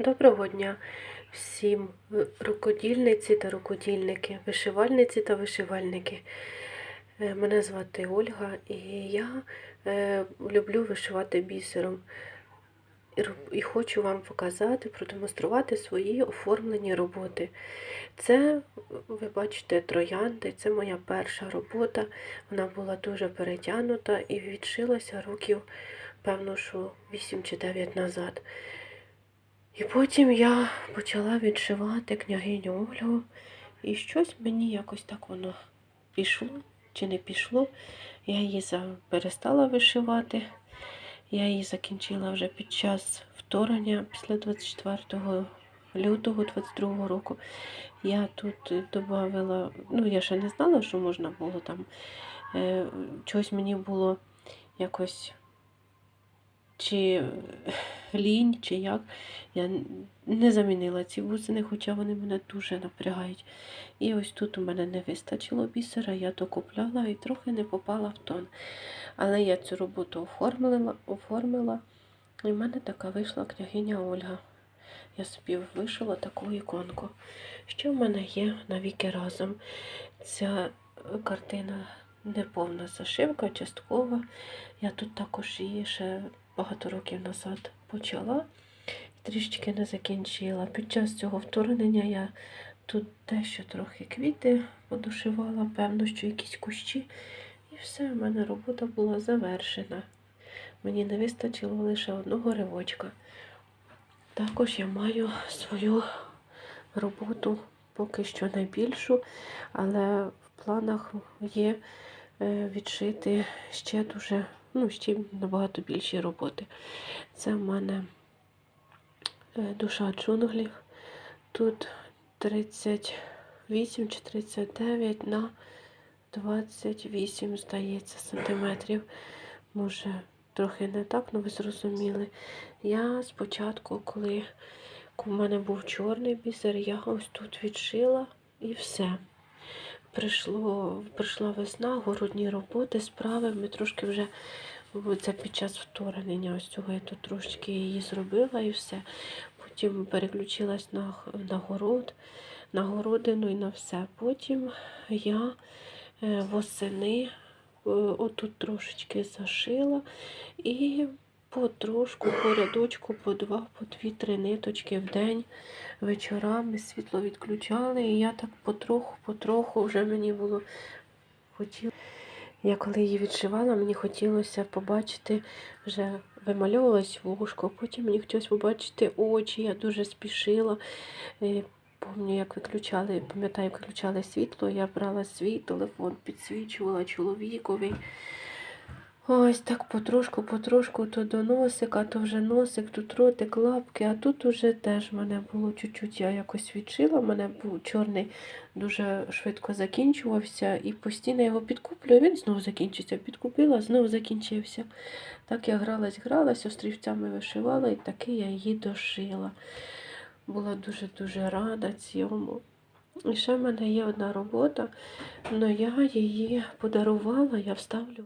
Доброго дня всім рукодільниці та рукодільники, вишивальниці та вишивальники. Е, Мене звати Ольга і я е, люблю вишивати бісером. І хочу вам показати, продемонструвати свої оформлені роботи. Це, ви бачите, троянди, це моя перша робота. Вона була дуже перетягнута і відшилася років, певно, що 8 чи 9 назад. І потім я почала відшивати княгиню Ольгу, і щось мені якось так воно пішло чи не пішло. Я її перестала вишивати. Я її закінчила вже під час вторгнення після 24 лютого 22 року. Я тут додавала, ну я ще не знала, що можна було там. Е, чогось мені було якось чи лінь, чи як. Я не замінила ці бусини, хоча вони мене дуже напрягають. І ось тут у мене не вистачило бісера, я докупляла і трохи не попала в тон. Але я цю роботу оформила, оформила і в мене така вийшла княгиня Ольга. Я собі вишила таку іконку. Що в мене є навіки разом? Ця е, картина неповна зашивка, часткова. Я тут також її ще багато років назад почала, трішечки не закінчила. Під час цього вторгнення я тут дещо трохи квіти подушивала, певно, що якісь кущі. І все, в мене робота була завершена. Мені не вистачило лише одного ривочка. Також я маю свою роботу поки що найбільшу, але в планах є е, відшити ще дуже, ну, ще набагато більші роботи. Це в мене е, душа джунглів. Тут 38 чи 39 на 28, здається, сантиметрів. Може, трохи не так, але ви зрозуміли. Я спочатку, коли у мене був чорний бісер, я ось тут відшила і все. Прийшло, прийшла весна, городні роботи, справи. Ми трошки вже це під час вторгнення ось цього я тут трошки її зробила і все. Потім переключилась на, на город, на городину і на все. Потім я е, восени е, отут трошечки зашила і потрошку, по рядочку, по два, по дві-три ниточки в день вечорами світло відключали, і я так потроху, потроху вже мені було хотіло. Я коли її відшивала, мені хотілося побачити, вже вимальовувалось вушко, потім мені хотілося побачити очі, я дуже спішила. Е, Помню, як виключали, пам'ятаю, виключали світло, я брала свій телефон, підсвічувала чоловікові. Ось так потрошку, потрошку, то до носика, то вже носик, тут ротик, лапки, а тут уже теж мене було чуть-чуть, я якось відшила, мене був чорний, дуже швидко закінчувався, і постійно його підкуплюю, він знову закінчиться. Підкупила, знову закінчився. Так я гралась, гралась, острівцями вишивала, і таки я її дошила. Була дуже-дуже рада цьому. І ще в мене є одна робота, але я її подарувала, я вставлю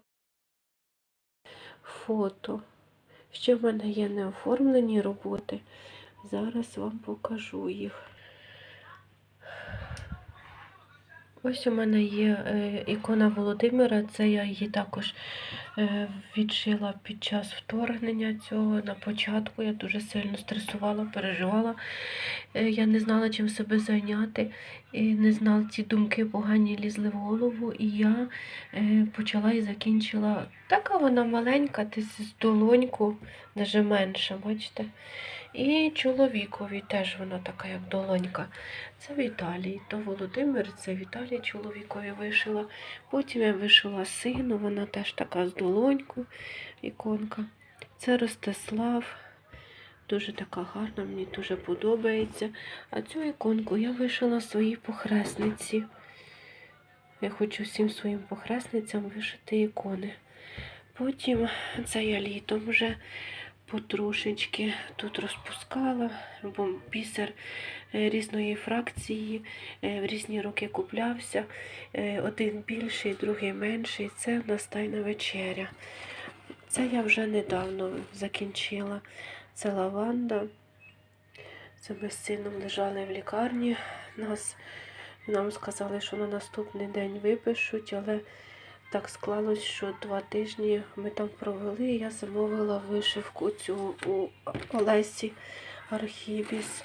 фото. Ще в мене є неоформлені роботи. Зараз вам покажу їх. Ось у мене є е, ікона Володимира, це я її також е, відшила під час вторгнення цього на початку. Я дуже сильно стресувала, переживала. Е, я не знала, чим себе зайняти, і не знала, ці думки погані лізли в голову. І я почала і закінчила. Така вона маленька, десь з долоньку, навіть менша, бачите. І чоловікові теж вона така, як долонька. Це в Італії. То Володимир, це в Італії чоловікові вишила. Потім я вишила сину, вона теж така з долоньку, іконка. Це Ростислав. Дуже така гарна, мені дуже подобається. А цю іконку я вишила своїй похресниці. Я хочу всім своїм похресницям вишити ікони. Потім це я літом вже потрошечки тут розпускала, бо бісер е, різної фракції е, в різні роки куплявся. Е, Один більший, другий менший. Це в нас тайна вечеря. Це я вже недавно закінчила. Це лаванда. Це ми з сином лежали в лікарні. Нас, нам сказали, що на наступний день випишуть, але так склалось, що два тижні ми там провели. Я замовила вишивку цю у Олесі Архібіс.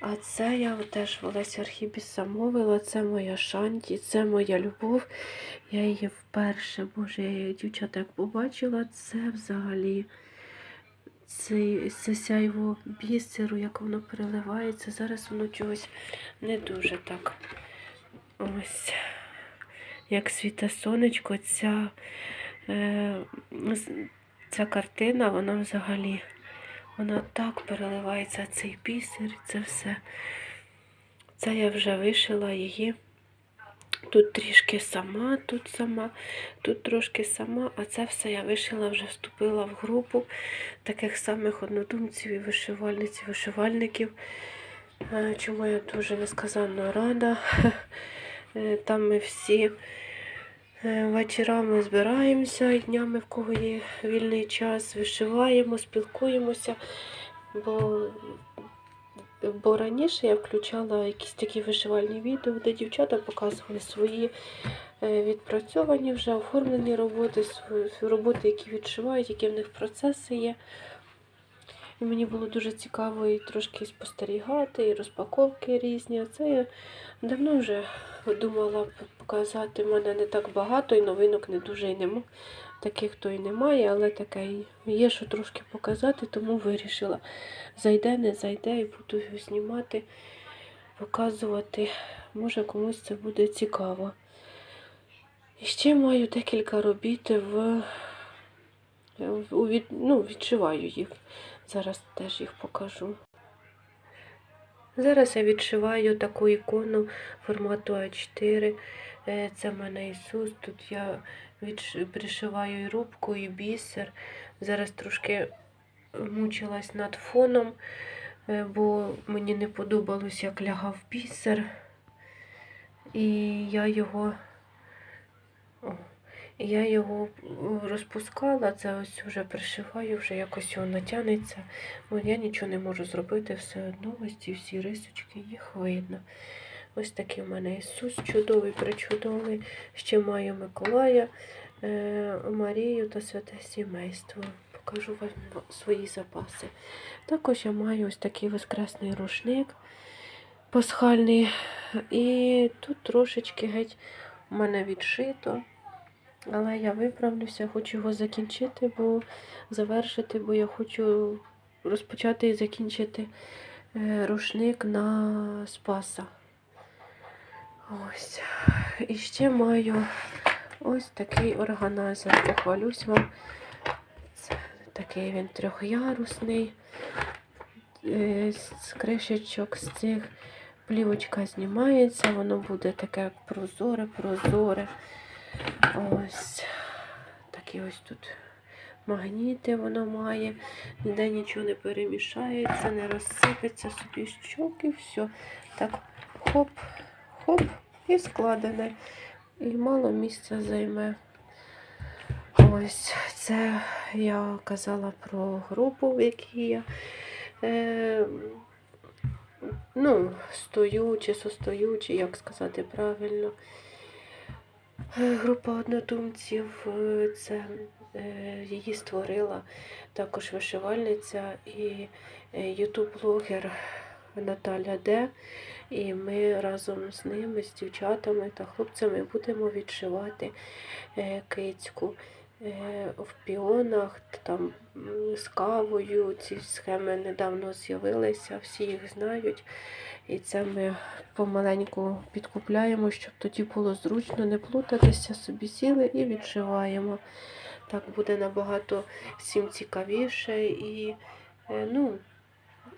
А це я теж в Олесі Архібіс замовила. Це моя шанті, це моя любов. Я її вперше, боже, я її дівчата побачила, це взагалі це, це сяйво бісеру, як воно переливається. Зараз воно чогось не дуже так. Ось. Як світе сонечко, ця, е, ця картина, вона взагалі вона так переливається, цей бісер, це все. Це я вже вишила її. Тут трішки сама, тут сама, тут трошки сама, а це все я вишила, вже вступила в групу таких самих однодумців і вишивальниць, і вишивальників. Е, Чому я дуже несказанно рада. Е, Там ми всі е, вечорами збираємося, і днями, в кого є вільний час, вишиваємо, спілкуємося. Бо, бо раніше я включала якісь такі вишивальні відео, де дівчата показували свої е, відпрацьовані вже оформлені роботи, роботи, які відшивають, які в них процеси є. І мені було дуже цікаво і трошки спостерігати, і розпаковки різні. Це я давно вже думала показати. У мене не так багато, і новинок не дуже і нема. Таких то і немає, але таке є, що трошки показати, тому вирішила. Зайде, не зайде, і буду його знімати, показувати. Може комусь це буде цікаво. І ще маю декілька робіт в, в ну, відшиваю їх. Зараз теж їх покажу. Зараз я відшиваю таку ікону формату А4. Е, Це в мене Ісус. Тут я пришиваю і рубку, і бісер. Зараз трошки мучилась над фоном, е, бо мені не подобалось, як лягав бісер. І я його. Я його розпускала, це ось вже пришиваю, вже якось його натягнеться. Я нічого не можу зробити все одно. Ось ці всі рисочки, їх видно. Ось такий в мене Ісус чудовий, причудовий. Ще маю Миколая, е, Марію та святе сімейство. Покажу вам свої запаси. Також я маю ось такий воскресний рушник пасхальний. І тут трошечки геть у мене відшито. Але я виправлюся, хочу його закінчити, бо завершити, бо я хочу розпочати і закінчити е, рушник на Спаса. Ось. І ще маю ось такий органайзер. Похвалюсь вам. Це такий він трьохярусний. Е, З кришечок з цих плівочка знімається, воно буде таке як прозоре, прозоре. Ось такі ось тут магніти воно має, ніде нічого не перемішається, не розсипеться собі щок і все. Так, хоп, хоп, і складене. І мало місця займе. Ось це я казала про групу, в якій я е, ну, стою чи состою, чи як сказати правильно. Група однодумців, е, це е, її створила також вишивальниця і е, ютуб-блогер Наталя Д. І ми разом з ними, з дівчатами та хлопцями будемо відшивати кицьку в піонах, там з кавою. Ці схеми недавно з'явилися, всі їх знають. І це ми помаленьку підкупляємо, щоб тоді було зручно не плутатися, собі сіли і відшиваємо. Так буде набагато всім цікавіше і е, ну,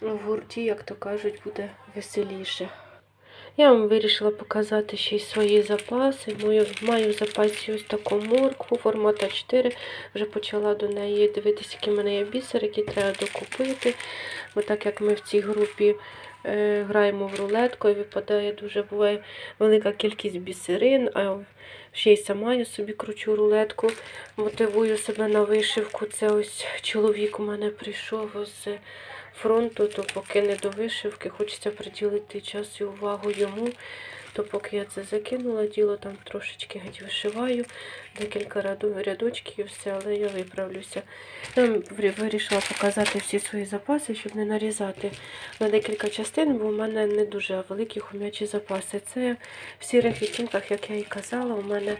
в гурті, як то кажуть, буде веселіше. Я вам вирішила показати ще й свої запаси. Маю, маю в запасі ось таку моркву формата 4. Вже почала до неї дивитися, які в мене є бісер, які треба докупити. Бо так як ми в цій групі е, граємо в рулетку і випадає дуже буває велика кількість бісерин, а ще й сама я собі кручу рулетку, мотивую себе на вишивку. Це ось чоловік у мене прийшов з фронту, то поки не до вишивки, хочеться приділити час і увагу йому. То поки я це закинула діло, там трошечки геть вишиваю, декілька рядочків все, але я виправлюся. Я вирішила показати всі свої запаси, щоб не нарізати на декілька частин, бо в мене не дуже великі хомячі запаси. Це в сірих відтінках, як я і казала, у мене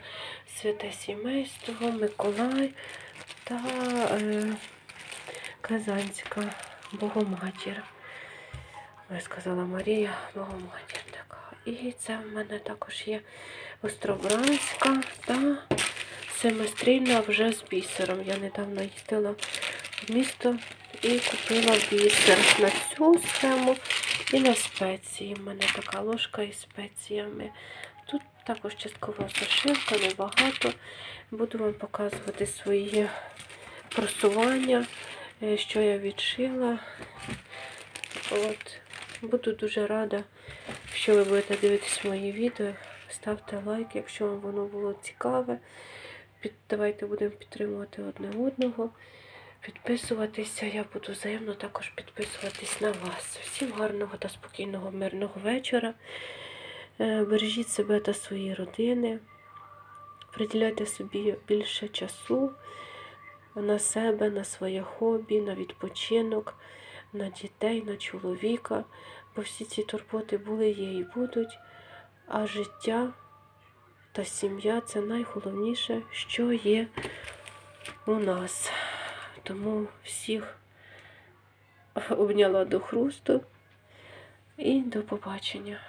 святе сімейство, Миколай та е, Казанська Богоматір. Я сказала Марія Богоматір така. І це в мене також є Остробранська та семистрільна вже з бісером. Я недавно їздила в місто і купила бісер на цю схему і на спеції. У мене така ложка із спеціями. Тут також часткова зашивка, небагато. Буду вам показувати свої просування, е, що я відшила. От. Буду дуже рада, якщо ви будете дивитись мої відео. Ставте лайк, якщо вам воно було цікаве. Під, давайте будемо підтримувати одне одного. Підписуватися. Я буду взаємно також підписуватись на вас. Всім гарного та спокійного, мирного вечора. Е, Бережіть себе та свої родини. Приділяйте собі більше часу на себе, на своє хобі, на відпочинок, на дітей, на чоловіка. Бо всі ці турботи були, є і будуть. А життя та сім'я це найголовніше, що є у нас. Тому всіх обняла до хрусту і до побачення.